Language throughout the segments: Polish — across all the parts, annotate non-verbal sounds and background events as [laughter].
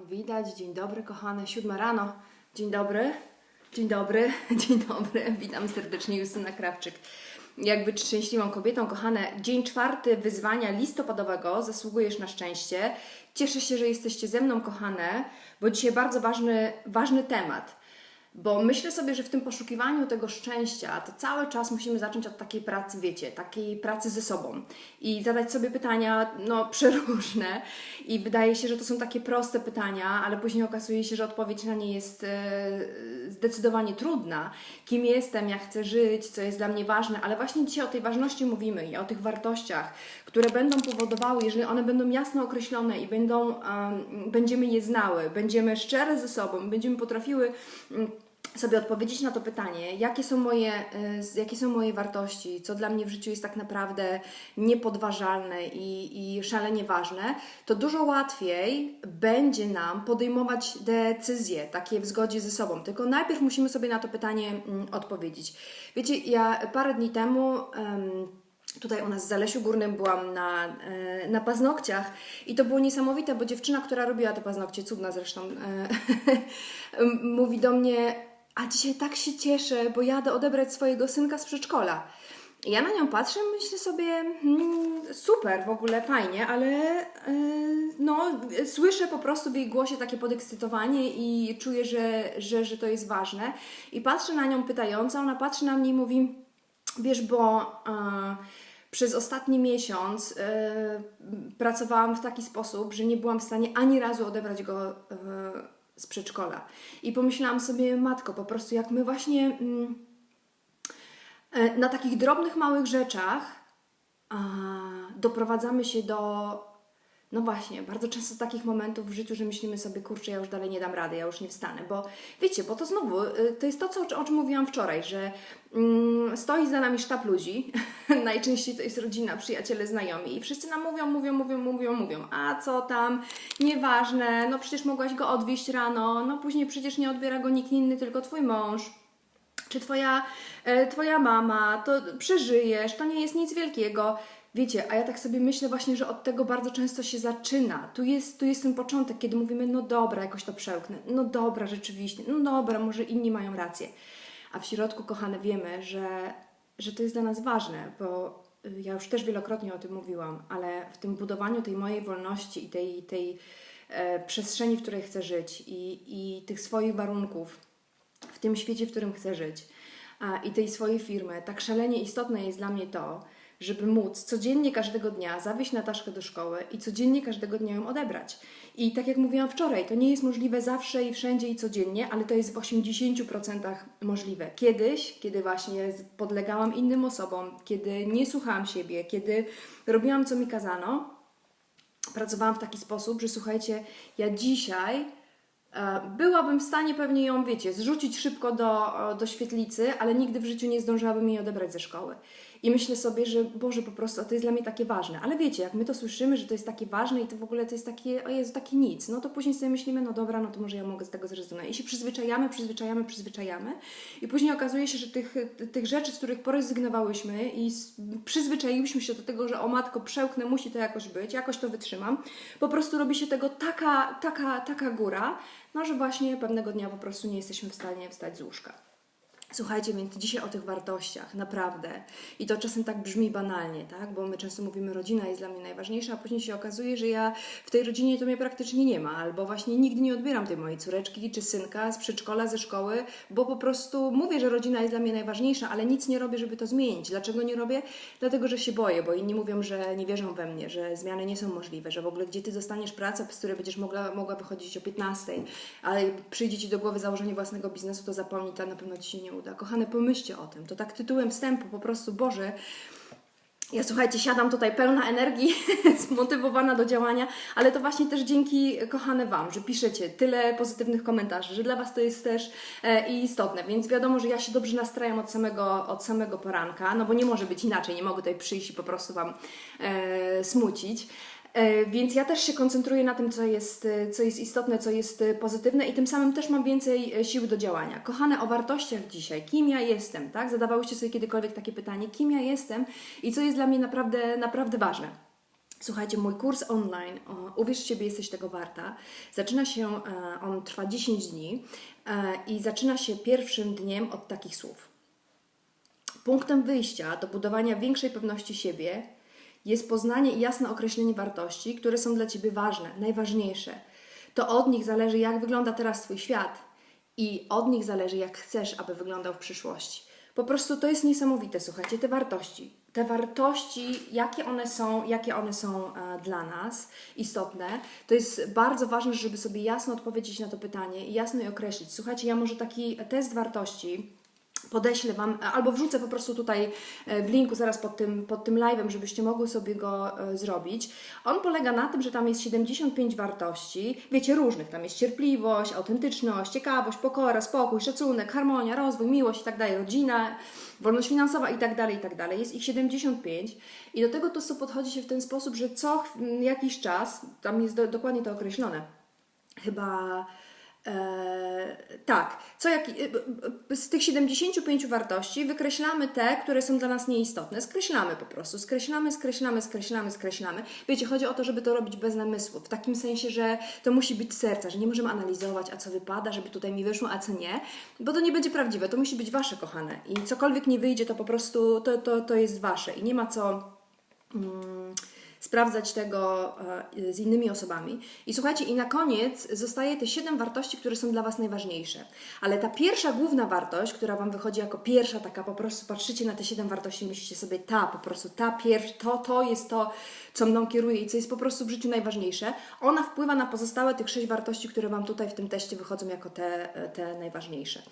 Widać, dzień dobry kochane, siódma rano. Dzień dobry, dzień dobry, [laughs] dzień dobry. Witam serdecznie, Justyna Krawczyk. Jak być szczęśliwą kobietą, kochane, dzień czwarty wyzwania listopadowego, zasługujesz na szczęście. Cieszę się, że jesteście ze mną, kochane, bo dzisiaj bardzo ważny, ważny temat. Bo myślę sobie, że w tym poszukiwaniu tego szczęścia, to cały czas musimy zacząć od takiej pracy, wiecie, takiej pracy ze sobą i zadać sobie pytania, no, [laughs] przeróżne. I wydaje się, że to są takie proste pytania, ale później okazuje się, że odpowiedź na nie jest e, zdecydowanie trudna. Kim jestem, jak chcę żyć, co jest dla mnie ważne, ale właśnie dzisiaj o tej ważności mówimy i o tych wartościach, które będą powodowały, jeżeli one będą jasno określone i będą, em, będziemy je znały, będziemy szczere ze sobą, będziemy potrafiły. mm, sobie odpowiedzieć na to pytanie, jakie są, moje, y, jakie są moje wartości, co dla mnie w życiu jest tak naprawdę niepodważalne i, i szalenie ważne, to dużo łatwiej będzie nam podejmować decyzje takie w zgodzie ze sobą. Tylko najpierw musimy sobie na to pytanie mm, odpowiedzieć. Wiecie, ja parę dni temu. em, Tutaj u nas w Zalesiu Górnym byłam na, e, na paznokciach i to było niesamowite, bo dziewczyna, która robiła te paznokcie, cudna zresztą, e, [laughs] mówi do mnie, a dzisiaj tak się cieszę, bo jadę odebrać swojego synka z przedszkola. I Ja na nią patrzę, myślę sobie, hmm, super, w ogóle fajnie, ale e, no, słyszę po prostu w jej głosie takie podekscytowanie i czuję, że, że, że to jest ważne. I patrzę na nią pytająco, ona patrzy na mnie i mówi, Wiesz, bo e, przez ostatni miesiąc e, pracowałam w taki sposób, że nie byłam w stanie ani razu odebrać go e, z przedszkola. I pomyślałam sobie, matko, po prostu jak my właśnie mm, e, na takich drobnych, małych rzeczach a, doprowadzamy się do. No właśnie, bardzo często takich momentów w życiu, że myślimy sobie, kurczę, ja już dalej nie dam rady, ja już nie wstanę, bo wiecie, bo to znowu, y, to jest to, co, o czym mówiłam wczoraj, że mm, stoi za nami sztab ludzi, [laughs] najczęściej to jest rodzina, przyjaciele, znajomi i wszyscy nam mówią, mówią, mówią, mówią, mówią, a co tam, nieważne, no przecież mogłaś go odwieźć rano, no później przecież nie odbiera go nikt inny, tylko twój mąż, czy twoja, e, twoja mama, to przeżyjesz, to nie jest nic wielkiego. Wiecie, a ja tak sobie myślę właśnie, że od tego bardzo często się zaczyna. Tu jest, tu jest ten początek, kiedy mówimy, no dobra, jakoś to przełknę, no dobra, rzeczywiście, no dobra, może inni mają rację. A w środku, kochane, wiemy, że, że to jest dla nas ważne, bo y, ja już też wielokrotnie o tym mówiłam, ale w tym budowaniu tej mojej wolności i tej, tej e, przestrzeni, w której chcę żyć i, i tych swoich warunków, w tym świecie, w którym chcę żyć a, i tej swojej firmy, tak szalenie istotne jest dla mnie to, żeby móc codziennie każdego dnia zawieźć Nataszkę do szkoły i codziennie każdego dnia ją odebrać. I tak jak mówiłam wczoraj, to nie jest możliwe zawsze i wszędzie i codziennie, ale to jest w 80% możliwe. Kiedyś, kiedy właśnie podlegałam innym osobom, kiedy nie słuchałam siebie, kiedy robiłam co mi kazano, pracowałam w taki sposób, że słuchajcie, ja dzisiaj e, byłabym w stanie pewnie ją, wiecie, zrzucić szybko do, e, do świetlicy, ale nigdy w życiu nie zdążyłabym jej odebrać ze szkoły. I myślę sobie, że Boże, po prostu to jest dla mnie takie ważne. Ale wiecie, jak my to słyszymy, że to jest takie ważne i to w ogóle to jest takie, o Jezu, takie nic, no to później sobie myślimy, no dobra, no to może ja mogę z tego zrezygnować. I się przyzwyczajamy, przyzwyczajamy, przyzwyczajamy i później okazuje się, że tych, tych rzeczy, z których porezygnowałyśmy i przyzwyczaiłyśmy się do tego, że o matko, przełknę, musi to jakoś być, jakoś to wytrzymam, po prostu robi się tego taka, taka, taka góra, no że właśnie pewnego dnia po prostu nie jesteśmy w stanie wstać z łóżka. Słuchajcie, więc dzisiaj o tych wartościach, naprawdę. I to czasem tak brzmi banalnie, tak? Bo my często mówimy, rodzina jest dla mnie najważniejsza, a później się okazuje, że ja w tej rodzinie to mnie praktycznie nie ma, albo właśnie nigdy nie odbieram tej mojej córeczki czy synka z przedszkola, ze szkoły, bo po prostu mówię, że rodzina jest dla mnie najważniejsza, ale nic nie robię, żeby to zmienić. Dlaczego nie robię? Dlatego, że się boję, bo inni mówią, że nie wierzą we mnie, że zmiany nie są możliwe, że w ogóle gdzie ty dostaniesz pracę, z której będziesz mogła, mogła wychodzić o 15, ale przyjdzie ci do głowy założenie własnego biznesu, to zapomnij, to na pewno ci się nie uda. Kochane, pomyślcie o tym. To tak tytułem wstępu, po prostu, Boże, ja słuchajcie, siadam tutaj pełna energii, [laughs] zmotywowana do działania, ale to właśnie też dzięki kochane Wam, że piszecie tyle pozytywnych komentarzy, że dla Was to jest też e, istotne, więc wiadomo, że ja się dobrze nastrajam od samego, od samego poranka, no bo nie może być inaczej, nie mogę tutaj przyjść i po prostu Wam e, smucić. E, Więc ja też się koncentruję na tym, co jest, e, co jest istotne, co jest e, pozytywne i tym samym też mam więcej siły do działania. Kochane, o wartościach dzisiaj. Kim ja jestem, tak? Zadawałyście sobie kiedykolwiek takie pytanie, kim ja jestem i co jest dla mnie naprawdę, naprawdę ważne. Słuchajcie, mój kurs online, o, uwierz w siebie, jesteś tego warta, zaczyna się, on trwa 10 dni i zaczyna się pierwszym dniem od takich słów. Punktem wyjścia do budowania większej pewności siebie jest poznanie i jasne określenie wartości, które są dla Ciebie ważne, najważniejsze. To od nich zależy, jak wygląda teraz Twój świat i od nich zależy, jak chcesz, aby wyglądał w przyszłości. Po prostu to jest niesamowite, słuchajcie, te wartości. Te wartości, jakie one są, jakie one są e, dla nas istotne, to jest bardzo ważne, żeby sobie jasno odpowiedzieć na to pytanie i jasno je określić. Słuchajcie, ja może taki test wartości podeślę Wam, albo wrzucę po prostu tutaj e, w linku zaraz pod tym, pod tym live'em, żebyście mogły sobie go e, zrobić. On polega na tym, że tam jest 75 wartości, wiecie, różnych. Tam jest cierpliwość, autentyczność, ciekawość, pokora, spokój, szacunek, harmonia, rozwój, miłość i tak dalej, rodzina, wolność finansowa i tak dalej, i tak dalej. Jest ich 75 i do tego to podchodzi się w ten sposób, że co jakiś czas, tam jest do, dokładnie to określone, chyba E, tak, co jak, e, z tych 75 wartości wykreślamy te, które są dla nas nieistotne. Skreślamy po prostu, skreślamy, skreślamy, skreślamy, skreślamy. Wiecie, chodzi o to, żeby to robić bez namysłu, w takim sensie, że to musi być serca, że nie możemy analizować, a co wypada, żeby tutaj mi wyszło, a co nie, bo to nie będzie prawdziwe, to musi być Wasze, kochane. I cokolwiek nie wyjdzie, to po prostu to, to, to jest Wasze i nie ma co... Mm, sprawdzać tego e, z innymi osobami. I słuchajcie, i na koniec zostaje te siedem wartości, które są dla Was najważniejsze. Ale ta pierwsza główna wartość, która Wam wychodzi jako pierwsza, taka po prostu patrzycie na te siedem wartości myślicie sobie, ta po prostu, ta pierwsza, to, to jest to, co mną kieruje i co jest po prostu w życiu najważniejsze. Ona wpływa na pozostałe tych sześć wartości, które Wam tutaj w tym teście wychodzą jako te, te najważniejsze.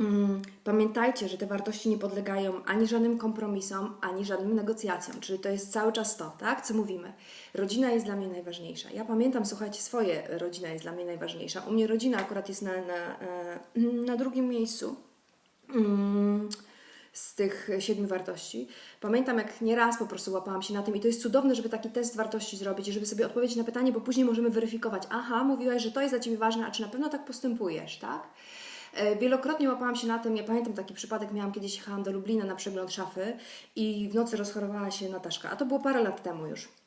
Mm, Pamiętajcie, że te wartości nie podlegają ani żadnym kompromisom, ani żadnym negocjacjom, czyli to jest cały czas to, tak, co mówimy. Rodzina jest dla mnie najważniejsza. Ja pamiętam, słuchajcie, swoje rodzina jest dla mnie najważniejsza. U mnie rodzina akurat jest na, na, e, na drugim miejscu mm, z tych siedmiu wartości. Pamiętam, jak nieraz po prostu łapałam się na tym i to jest cudowne, żeby taki test wartości zrobić i żeby sobie odpowiedzieć na pytanie, bo później możemy weryfikować, aha, mówiłaś, że to jest dla Ciebie ważne, a czy na pewno tak postępujesz, tak? E, Wielokrotnie łapałam się na tym, ja pamiętam taki przypadek, miałam kiedyś, jechałam do Lublina na przegląd szafy i w nocy rozchorowała się Nataszka, a to było parę lat temu już.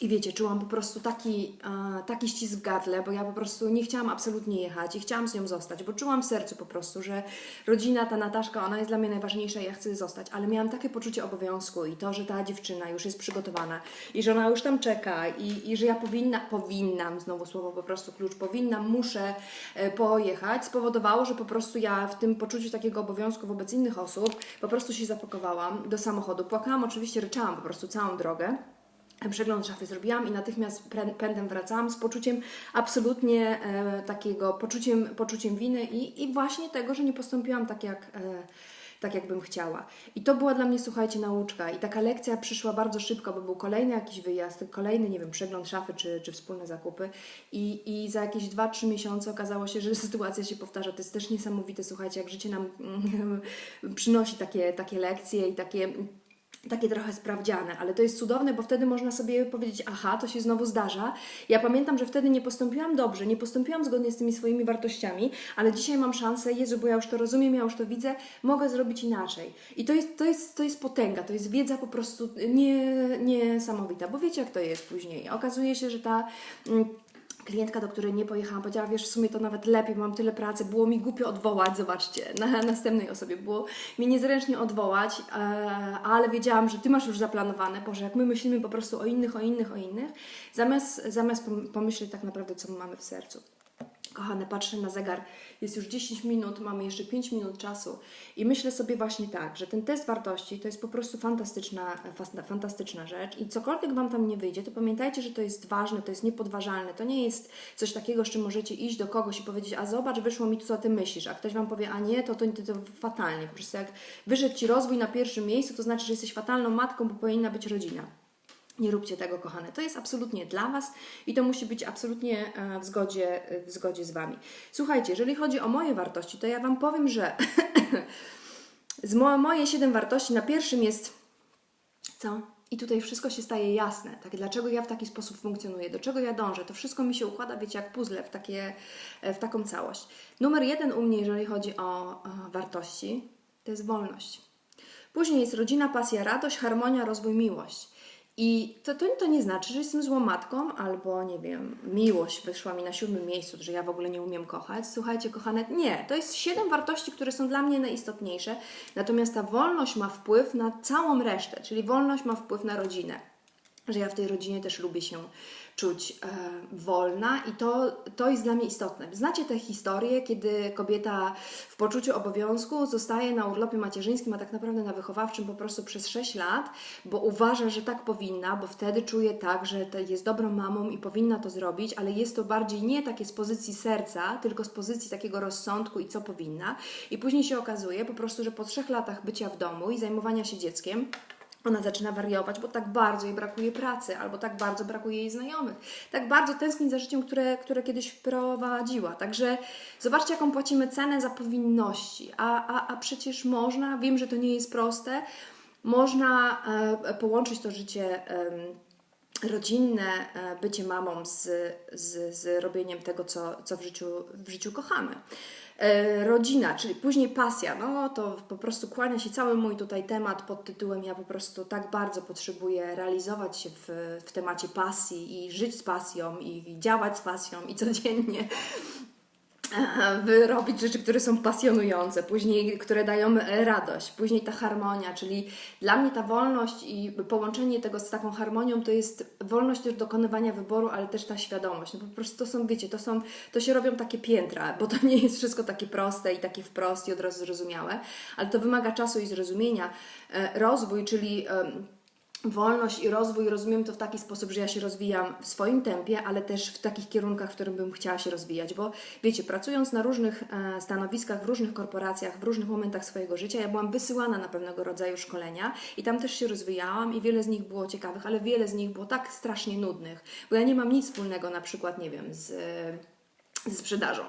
I wiecie, czułam po prostu taki, e, taki ścisk w gardle, bo ja po prostu nie chciałam absolutnie jechać i chciałam z nią zostać, bo czułam w sercu po prostu, że rodzina, ta Nataszka, ona jest dla mnie najważniejsza i ja chcę zostać, ale miałam takie poczucie obowiązku i to, że ta dziewczyna już jest przygotowana i że ona już tam czeka i, i że ja powinna, powinnam, znowu słowo po prostu klucz, powinnam, muszę e, pojechać, spowodowało, że po prostu ja w tym poczuciu takiego obowiązku wobec innych osób po prostu się zapakowałam do samochodu. Płakałam, oczywiście ryczałam po prostu całą drogę przegląd szafy zrobiłam i natychmiast pędem wracałam z poczuciem absolutnie e, takiego, poczuciem, poczuciem winy i, i właśnie tego, że nie postąpiłam tak jak, e, tak jak bym chciała. I to była dla mnie, słuchajcie, nauczka i taka lekcja przyszła bardzo szybko, bo był kolejny jakiś wyjazd, kolejny, nie wiem, przegląd szafy czy, czy wspólne zakupy i, i za jakieś 2-3 miesiące okazało się, że [laughs] sytuacja się powtarza. To jest też niesamowite, słuchajcie, jak życie nam mm, [laughs] przynosi takie, takie lekcje i takie takie trochę sprawdziane, ale to jest cudowne, bo wtedy można sobie powiedzieć, aha, to się znowu zdarza. Ja pamiętam, że wtedy nie postąpiłam dobrze, nie postąpiłam zgodnie z tymi swoimi wartościami, ale dzisiaj mam szansę, Jezu, bo ja już to rozumiem, ja już to widzę, mogę zrobić inaczej. I to jest, to jest, to jest potęga, to jest wiedza po prostu nie, niesamowita, bo wiecie jak to jest później. Okazuje się, że ta... Mm, klientka, do której nie pojechałam, powiedziała, wiesz, w sumie to nawet lepiej, mam tyle pracy, było mi głupio odwołać, zobaczcie, [laughs] na następnej osobie, było mi niezręcznie odwołać, e, ale wiedziałam, że Ty masz już zaplanowane, Boże, jak my myślimy po prostu o innych, o innych, o innych, zamiast, zamiast pom- pomyśleć tak naprawdę, co my mamy w sercu. Kochane, patrzę na zegar, jest już 10 minut, mamy jeszcze 5 minut czasu. I myślę sobie właśnie tak, że ten test wartości to jest po prostu fantastyczna, fantastyczna rzecz. I cokolwiek Wam tam nie wyjdzie, to pamiętajcie, że to jest ważne, to jest niepodważalne, to nie jest coś takiego, z czym możecie iść do kogoś i powiedzieć, a zobacz, wyszło mi to, co Ty myślisz, a ktoś Wam powie, a nie, to, to, to, to fatalnie, po prostu jak wyszedł Ci rozwój na pierwszym miejscu, to znaczy, że jesteś fatalną matką, bo powinna być rodzina. Nie róbcie tego, kochane. To jest absolutnie dla Was i to musi być absolutnie e, w zgodzie, w zgodzie z Wami. Słuchajcie, jeżeli chodzi o moje wartości, to ja Wam powiem, że [laughs] z mo moje siedem wartości na pierwszym jest co? I tutaj wszystko się staje jasne, tak? dlaczego ja w taki sposób funkcjonuję, do czego ja dążę. To wszystko mi się układa, wiecie, jak puzzle w, takie, e, w taką całość. Numer jeden u mnie, jeżeli chodzi o, o wartości, to jest wolność. Później jest rodzina, pasja, radość, harmonia, rozwój, miłość. I to, to, to nie znaczy, że jestem złą matką, albo nie wiem, miłość wyszła mi na siódmym miejscu, że ja w ogóle nie umiem kochać. Słuchajcie, kochane, nie. To jest siedem wartości, które są dla mnie najistotniejsze. Natomiast ta wolność ma wpływ na całą resztę, czyli wolność ma wpływ na rodzinę. Że ja w tej rodzinie też lubię się czuć e, wolna i to, to jest dla mnie istotne. Znacie tę historię, kiedy kobieta w poczuciu obowiązku zostaje na urlopie macierzyńskim, a tak naprawdę na wychowawczym po prostu przez 6 lat, bo uważa, że tak powinna, bo wtedy czuje tak, że jest dobrą mamą i powinna to zrobić, ale jest to bardziej nie takie z pozycji serca, tylko z pozycji takiego rozsądku i co powinna. I później się okazuje po prostu, że po trzech latach bycia w domu i zajmowania się dzieckiem, ona zaczyna wariować, bo tak bardzo jej brakuje pracy, albo tak bardzo brakuje jej znajomych, tak bardzo tęskni za życiem, które, które kiedyś prowadziła. Także zobaczcie, jaką płacimy cenę za powinności. A, a, a przecież można, wiem, że to nie jest proste, można e, połączyć to życie. E, rodzinne bycie mamą z, z, z robieniem tego, co, co w, życiu, w życiu kochamy. E, rodzina, czyli później pasja, no to po prostu kłania się cały mój tutaj temat pod tytułem ja po prostu tak bardzo potrzebuję realizować się w, w temacie pasji i żyć z pasją i działać z pasją i codziennie [laughs] wyrobić rzeczy, które są pasjonujące, później, które dają radość, później ta harmonia, czyli dla mnie ta wolność i połączenie tego z taką harmonią to jest wolność też dokonywania wyboru, ale też ta świadomość. No po prostu to są, wiecie, to są, to się robią takie piętra, bo to nie jest wszystko takie proste i takie wprost i od razu zrozumiałe, ale to wymaga czasu i zrozumienia. E, rozwój, czyli wolność i rozwój rozumiem to w taki sposób, że ja się rozwijam w swoim tempie, ale też w takich kierunkach, w którym bym chciała się rozwijać, bo wiecie, pracując na różnych e, stanowiskach, w różnych korporacjach, w różnych momentach swojego życia, ja byłam wysyłana na pewnego rodzaju szkolenia i tam też się rozwijałam i wiele z nich było ciekawych, ale wiele z nich było tak strasznie nudnych, bo ja nie mam nic wspólnego na przykład, nie wiem, z ze sprzedażą.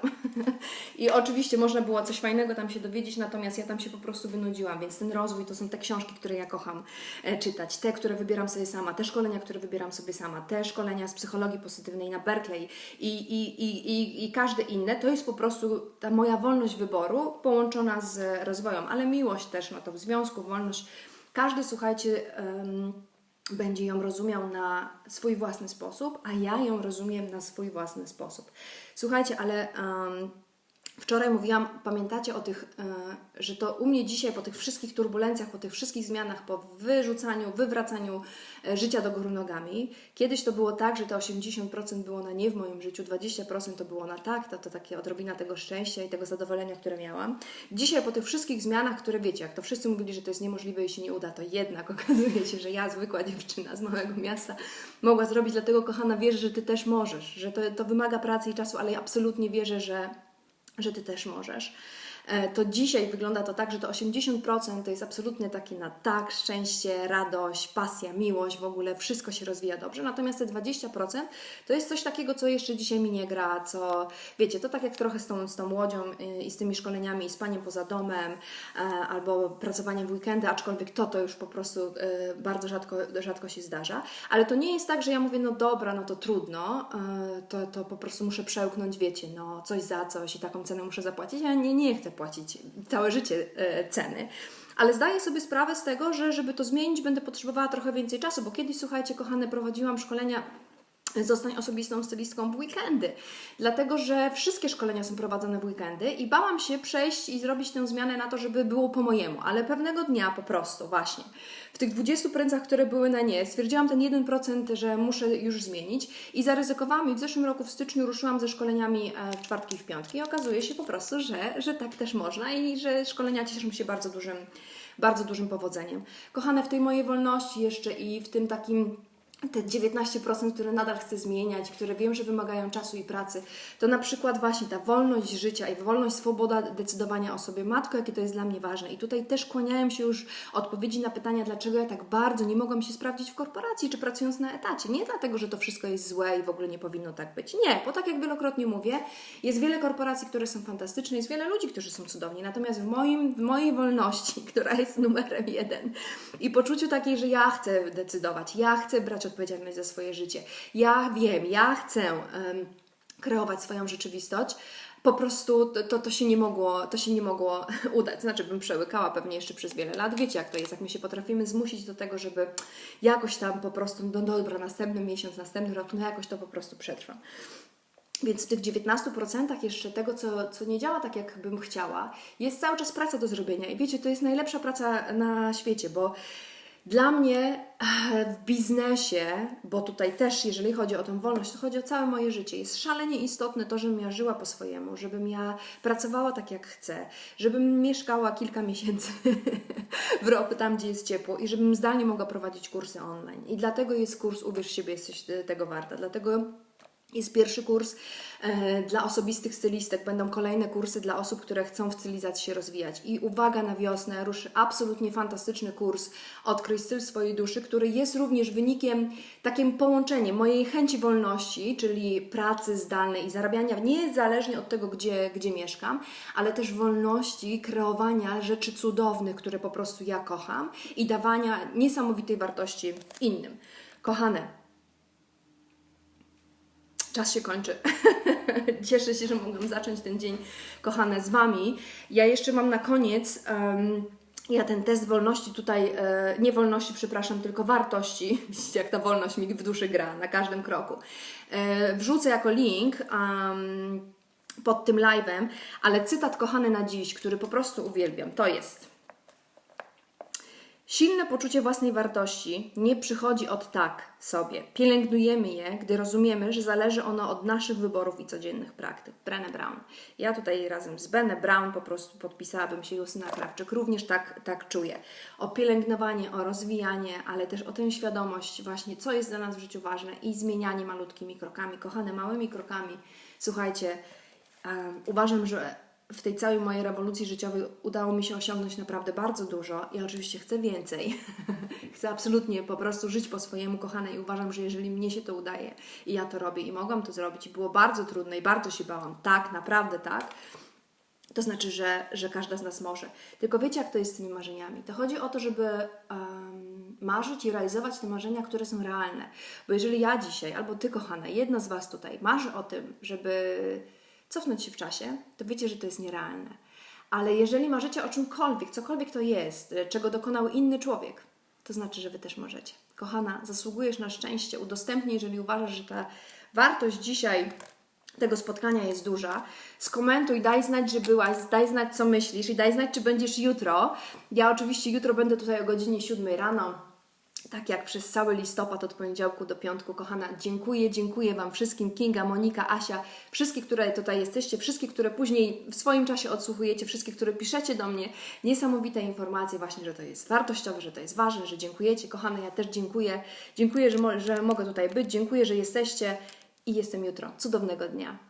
[laughs] I oczywiście można było coś fajnego tam się dowiedzieć, natomiast ja tam się po prostu wynudziłam, więc ten rozwój to są te książki, które ja kocham e, czytać, te, które wybieram sobie sama, te szkolenia, które wybieram sobie sama, te szkolenia z psychologii pozytywnej na Berkeley i, i, i, i, i każde inne, to jest po prostu ta moja wolność wyboru połączona z rozwojem, ale miłość też ma to w związku, wolność. Każdy, słuchajcie, um, będzie ją rozumiał na swój własny sposób, a ja ją rozumiem na swój własny sposób. Słuchajcie, ale um, wczoraj mówiłam, pamiętacie o tych, y, że to u mnie dzisiaj po tych wszystkich turbulencjach, po tych wszystkich zmianach, po wyrzucaniu, wywracaniu y, życia do góry nogami. Kiedyś to było tak, że te 80% było na nie w moim życiu, 20% to było na tak, to, to takie odrobina tego szczęścia i tego zadowolenia, które miałam. Dzisiaj po tych wszystkich zmianach, które wiecie, jak to wszyscy mówili, że to jest niemożliwe i się nie uda, to jednak [laughs] okazuje się, że ja, zwykła dziewczyna z małego miasta, mogła zrobić, dlatego kochana, wierzę, że Ty też możesz, że to, to wymaga pracy i czasu, ale ja absolutnie wierzę, że że Ty też możesz. E, to dzisiaj wygląda to tak, że to 80% to jest absolutnie takie na tak, szczęście, radość, pasja, miłość, w ogóle wszystko się rozwija dobrze. Natomiast te 20% to jest coś takiego, co jeszcze dzisiaj mi nie gra, co wiecie, to tak jak trochę z tą, z tą łodzią y, i z tymi szkoleniami i spaniem poza domem e, albo pracowaniem w weekendy, aczkolwiek to to już po prostu y, bardzo rzadko, rzadko się zdarza. Ale to nie jest tak, że ja mówię, no dobra, no to trudno, e, to, to po prostu muszę przełknąć, wiecie, no coś za coś i taką cenę muszę zapłacić. Ja nie, nie chcę płacić całe życie e, ceny. Ale zdaję sobie sprawę z tego, że żeby to zmienić, będę potrzebowała trochę więcej czasu, bo kiedyś, słuchajcie, kochane, prowadziłam szkolenia Zostań osobistą stylistką w weekendy. Dlatego, że wszystkie szkolenia są prowadzone w weekendy i bałam się przejść i zrobić tę zmianę na to, żeby było po mojemu. Ale pewnego dnia po prostu, właśnie, w tych 20 prędzach, które były na nie, stwierdziłam ten 1%, że muszę już zmienić i zaryzykowałam i w zeszłym roku w styczniu ruszyłam ze szkoleniami e, w czwartki i w piątki i okazuje się po prostu, że, że tak też można i że szkolenia cieszą się bardzo dużym, bardzo dużym powodzeniem. Kochane, w tej mojej wolności jeszcze i w tym takim te 19%, które nadal chcę zmieniać, które wiem, że wymagają czasu i pracy, to na przykład właśnie ta wolność życia i wolność, swoboda decydowania o sobie. Matko, jakie to jest dla mnie ważne. I tutaj też kłaniałem się już odpowiedzi na pytania, dlaczego ja tak bardzo nie mogłam się sprawdzić w korporacji, czy pracując na etacie. Nie dlatego, że to wszystko jest złe i w ogóle nie powinno tak być. Nie, bo tak jak wielokrotnie mówię, jest wiele korporacji, które są fantastyczne, jest wiele ludzi, którzy są cudowni. Natomiast w, moim, w mojej wolności, [laughs] która jest numerem jeden i poczuciu takiej, że ja chcę decydować, ja chcę brać odpowiedzialność za swoje życie. Ja wiem, ja chcę. Um, kreować swoją rzeczywistość. Po prostu to, to, to, się nie mogło, to się nie mogło [laughs] udać. Znaczy, bym przełykała pewnie jeszcze przez wiele lat. Wiecie, jak to jest, jak my się potrafimy zmusić do tego, żeby jakoś tam po prostu, no dobra, następny miesiąc, następny rok, no jakoś to po prostu przetrwa. Więc w tych 19% jeszcze tego, co, co nie działa tak, jak bym chciała, jest cały czas praca do zrobienia. I wiecie, to jest najlepsza praca na świecie, bo dla mnie eh, w biznesie, bo tutaj też, jeżeli chodzi o tę wolność, to chodzi o całe moje życie. Jest szalenie istotne to, żebym ja żyła po swojemu, żebym ja pracowała tak, jak chcę, żebym mieszkała kilka miesięcy [laughs] w roku tam, gdzie jest ciepło i żebym zdalnie mogła prowadzić kursy online. I dlatego jest kurs Uwierz siebie, jesteś tego warta. Dlatego jest pierwszy kurs e, dla osobistych stylistek, będą kolejne kursy dla osób, które chcą w stylizacji się rozwijać. I uwaga na wiosnę, ruszy absolutnie fantastyczny kurs Odkryj styl swojej duszy, który jest również wynikiem, takim połączeniem mojej chęci wolności, czyli pracy zdalnej i zarabiania niezależnie od tego, gdzie, gdzie mieszkam, ale też wolności kreowania rzeczy cudownych, które po prostu ja kocham i dawania niesamowitej wartości innym. Kochane, Czas się kończy. [laughs] Cieszę się, że mogłam zacząć ten dzień, kochane, z Wami. Ja jeszcze mam na koniec. Um, ja ten test wolności tutaj, e, nie wolności, przepraszam, tylko wartości, [laughs] widzicie jak ta wolność mi w duszy gra na każdym kroku. E, wrzucę jako link um, pod tym live'em, ale cytat kochany na dziś, który po prostu uwielbiam, to jest Silne poczucie własnej wartości nie przychodzi od tak sobie. Pielęgnujemy je, gdy rozumiemy, że zależy ono od naszych wyborów i codziennych praktyk. Brené Brown. Ja tutaj razem z Brené Brown po prostu podpisałabym się Justyna Krawczyk. Również tak, tak czuję. O pielęgnowanie, o rozwijanie, ale też o tę świadomość właśnie, co jest dla nas w życiu ważne i zmienianie malutkimi krokami, kochane małymi krokami. Słuchajcie, um, uważam, że w tej całej mojej rewolucji życiowej udało mi się osiągnąć naprawdę bardzo dużo. Ja oczywiście chcę więcej. [laughs] chcę absolutnie po prostu żyć po swojemu, kochane, i uważam, że jeżeli mnie się to udaje i ja to robię i mogłam to zrobić i było bardzo trudne i bardzo się bałam, tak, naprawdę tak, to znaczy, że, że każda z nas może. Tylko wiecie, jak to jest z tymi marzeniami? To chodzi o to, żeby um, marzyć i realizować te marzenia, które są realne. Bo jeżeli ja dzisiaj, albo Ty, kochana, jedna z Was tutaj marzy o tym, żeby cofnąć się w czasie, to wiecie, że to jest nierealne. Ale jeżeli marzycie o czymkolwiek, cokolwiek to jest, czego dokonał inny człowiek, to znaczy, że Wy też możecie. Kochana, zasługujesz na szczęście. Udostępnij, jeżeli uważasz, że ta wartość dzisiaj tego spotkania jest duża. Skomentuj, daj znać, że byłaś, daj znać, co myślisz i daj znać, czy będziesz jutro. Ja oczywiście jutro będę tutaj o godzinie 7 rano tak jak przez cały listopad od poniedziałku do piątku, kochana, dziękuję, dziękuję Wam wszystkim, Kinga, Monika, Asia, wszystkie, które tutaj jesteście, wszystkie, które później w swoim czasie odsłuchujecie, wszystkie, które piszecie do mnie, niesamowite informacje właśnie, że to jest wartościowe, że to jest ważne, że dziękujecie, kochane, ja też dziękuję, dziękuję, że, mo że mogę tutaj być, dziękuję, że jesteście i jestem jutro. Cudownego dnia.